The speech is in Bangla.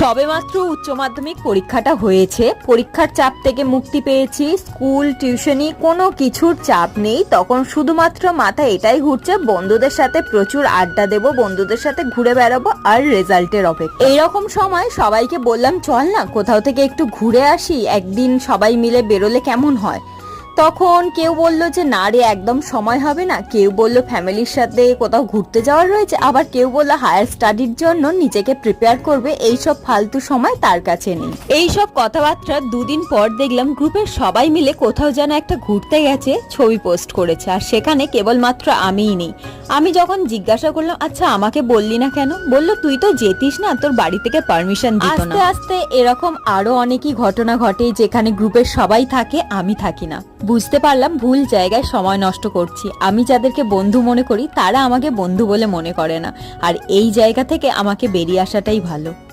সবেমাত্র উচ্চ মাধ্যমিক পরীক্ষাটা হয়েছে। পরীক্ষার চাপ থেকে মুক্তি পেয়েছি। স্কুল, টিউশনি কোনো কিছুর চাপ নেই। তখন শুধুমাত্র মাথা এটাই ঘুরছে, বন্ধুদের সাথে প্রচুর আড্ডা দেব, বন্ধুদের সাথে ঘুরে বেড়াবো আর রেজাল্টের অপেক্ষা। এইরকম সময় সবাইকে বললাম, চল না, কোথাও থেকে একটু ঘুরে আসি। একদিন সবাই মিলে বেরোলে কেমন হয়? তখন কেউ বলল যে, না রে, একদম সময় হবে না। কেউ বলল, ফ্যামিলির সাথে কোথাও ঘুরতে যাওয়ার রয়েছে। আবার কেউ বলল, হায়ার স্টাডির জন্য নিজেকে প্রিপেয়ার করবে। এই সব ফালতু সময় তার কাছে নেই। এইসব কথাবার্তা দুদিন পর দেখলাম গ্রুপের সবাই মিলে কোথাও যেন একটা ঘুরতে গেছে, ছবি পোস্ট করেছে। আর সেখানে কেবলমাত্র আমিই নেই। আমি যখন জিজ্ঞাসা করলাম আচ্ছা আমাকে বললি না কেন? বলল, তুই তো যেতিস না, তোর বাড়ি থেকে পারমিশন দিত না। আস্তে আস্তে এরকম আরও অনেকই ঘটনা ঘটে যেখানে গ্রুপের সবাই থাকে, আমি থাকি না। বুঝতে পারলাম ভুল জায়গায় সময় নষ্ট করছি। আমি যাদেরকে বন্ধু মনে করি, তারা আমাকে বন্ধু বলে মনে করে না। আর এই জায়গা থেকে আমাকে বেরিয়ে আসাটাই ভালো।